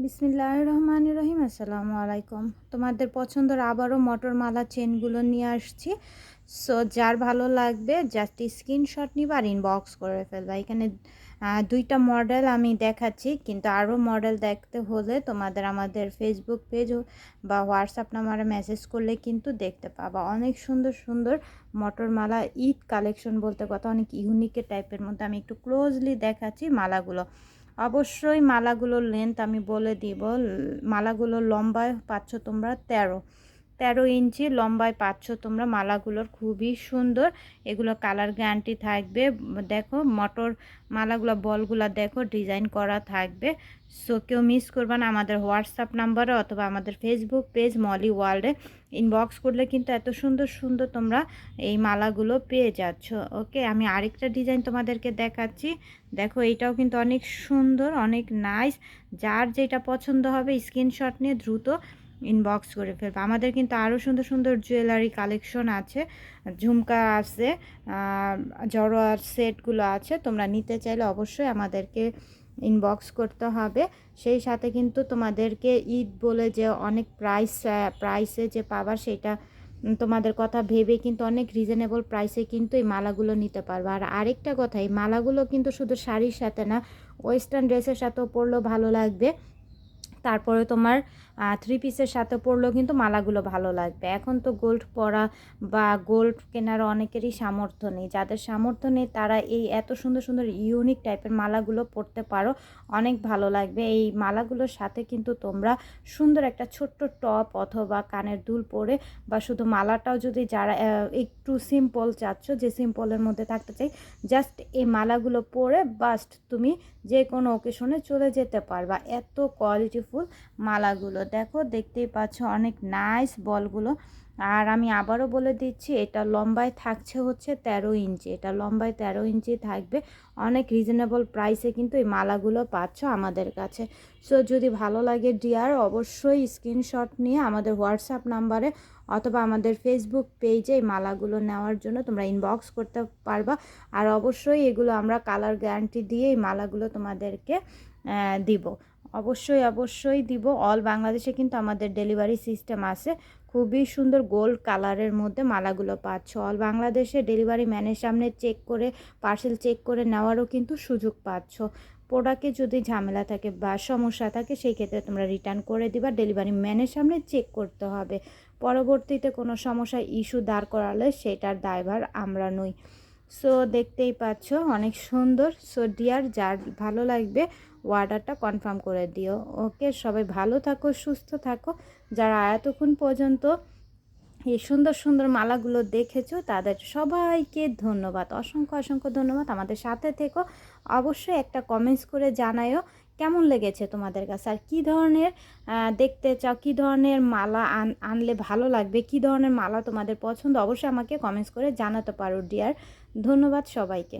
বিসমিল্লাহ রহমান রহিম আসসালামু আলাইকুম তোমাদের পছন্দের আবারও মটর মালা চেনগুলো নিয়ে আসছি। সো যার ভালো লাগবে জাস্ট স্ক্রিনশট নিবা আর ইনবক্স করে ফেলবা। এখানে দুইটা মডেল আমি দেখাচ্ছি, কিন্তু আরও মডেল দেখতে হলে তোমাদের আমাদের ফেসবুক পেজ বা হোয়াটসঅ্যাপ নাম্বারে মেসেজ করলে কিন্তু দেখতে পাবা। অনেক সুন্দর সুন্দর মটর মালা ঈদ কালেকশন বলতে কথা, অনেক ইউনিকের টাইপের মধ্যে আমি একটু ক্লোজলি দেখাচ্ছি মালাগুলো। অবশ্যই মালাগুলোর লেন্থ আমি বলে দিব। মালাগুলো লম্বায় পাচ্ছ তোমরা তেরো। তেরো ইঞ্চি, লম্বায় পাচ্ছ তোমরা মালাগুলোর খুবই সুন্দর। এগুলো কালার গ্যারান্টি থাকবে। দেখো, মটর মালাগুলো, বলগুলো দেখো, ডিজাইন করা থাকবে। সো কেউ মিস করবে না আমাদের হোয়াটসঅ্যাপ নাম্বারে অথবা আমাদের ফেসবুক পেজ মলি ওয়ার্ল্ডে ইনবক্স করলে কিন্তু এত সুন্দর সুন্দর তোমরা এই মালাগুলো পেয়ে যাচ্ছ। ওকে আমি আরেকটা ডিজাইন তোমাদেরকে দেখাচ্ছি। দেখো এইটাও কিন্তু অনেক সুন্দর, অনেক নাইস যার যেটা পছন্দ হবে স্ক্রিনশট নিয়ে দ্রুত ইনবক্স করে ফেলবে। আমাদের কিন্তু আরও সুন্দর সুন্দর জুয়েলারি কালেকশন আছে। ঝুমকা আছে জড়োয়ার সেটগুলো আছে। তোমরা নিতে চাইলে অবশ্যই আমাদেরকে ইনবক্স করতে হবে। সেই সাথে কিন্তু তোমাদেরকে ঈদ বলে যে অনেক প্রাইস প্রাইসে যে পাবার সেটা তোমাদের কথা ভেবে কিন্তু অনেক রিজনেবল প্রাইসে কিন্তু এই মালাগুলো নিতে পারবে। আর আরেকটা কথা, এই মালাগুলো কিন্তু শুধু শাড়ির সাথে না ওয়েস্টার্ন ড্রেসের সাথেও পরলেও ভালো লাগবে। তারপরে তোমার থ্রি পিসের সাথে পরলেও কিন্তু মালাগুলো ভালো লাগবে। এখন তো গোল্ড পরা বা গোল্ড কেনার অনেকেরই সামর্থ্য নেই। যাদের সামর্থ্য নেই তারা এই এত সুন্দর সুন্দর ইউনিক টাইপের মালাগুলো পরতে পারো, অনেক ভালো লাগবে। এই মালাগুলোর সাথে কিন্তু তোমরা সুন্দর একটা ছোট্ট টপ অথবা কানের দুল পরে বা শুধু মালাটাও যদি যারা একটু সিম্পল চাচ্ছ, যে সিম্পলের মধ্যে থাকতে চাই জাস্ট এই মালাগুলো পরে বাস্ট তুমি যে কোনো ওকেশনে চলে যেতে পারবা। এত কোয়ালিটিফুল মালাগুলো। দেখো, দেখতেই পাচ্ছ অনেক নাইস বলগুলো। আর আমি আবারও বলে দিচ্ছি, এটা লম্বায় থাকছে হচ্ছে তেরো ইঞ্চি। এটা লম্বায় তেরো ইঞ্চি থাকবে। অনেক রিজনেবল প্রাইসে কিন্তু এই মালাগুলো পাচ্ছ আমাদের কাছে। সো যদি ভালো লাগে ডিয়ার অবশ্যই স্ক্রিনশট নিয়ে আমাদের হোয়াটসঅ্যাপ নাম্বারে অথবা আমাদের ফেসবুক পেজে এই মালাগুলো নেওয়ার জন্য তোমরা ইনবক্স করতে পারবা। আর অবশ্যই এগুলো আমরা কালার গ্যারান্টি দিয়ে এই মালাগুলো তোমাদেরকে দিব। অবশ্যই অবশ্যই দিব। অল বাংলাদেশে কিন্তু আমাদের ডেলিভারি সিস্টেম আছে। খুবই সুন্দর গোল্ড কালারের মধ্যে মালাগুলো পাচ্ছ। অল বাংলাদেশে ডেলিভারি ম্যানের সামনে চেক করে পার্সেল চেক করে নেওয়ারও কিন্তু সুযোগ পাচ্ছ। প্রোডাক্টে যদি ঝামেলা থাকে বা সমস্যা থাকে, সেই ক্ষেত্রে তোমরা রিটার্ন করে দিবা। ডেলিভারি ম্যানের সামনে চেক করতে হবে। পরবর্তীতে কোনো সমস্যা ইস্যু দাঁড় করালে সেটার দায়ভার আমরা নই। সো দেখতেই পাচ্ছ, অনেক সুন্দর। সো ডিয়ার যার ভালো লাগবে অর্ডারটা কনফার্ম করে দিও। ওকে সবাই ভালো থাকো, সুস্থ থাকো। যারা এতক্ষণ পর্যন্ত এই সুন্দর সুন্দর মালাগুলো দেখেছ, তাদের সবাইকে ধন্যবাদ। অসংখ্য অসংখ্য ধন্যবাদ। আমাদের সাথে থেকো। অবশ্যই একটা কমেন্টস করে জানায়ও। কেমন লেগেছে তোমাদের কাছে? আর কী ধরনের দেখতে চাও? কী ধরনের মালা আন, আনলে ভালো লাগবে? কী ধরনের মালা তোমাদের পছন্দ? অবশ্যই আমাকে কমেন্টস করে জানাতে পারো ডিয়ার ধন্যবাদ সবাইকে।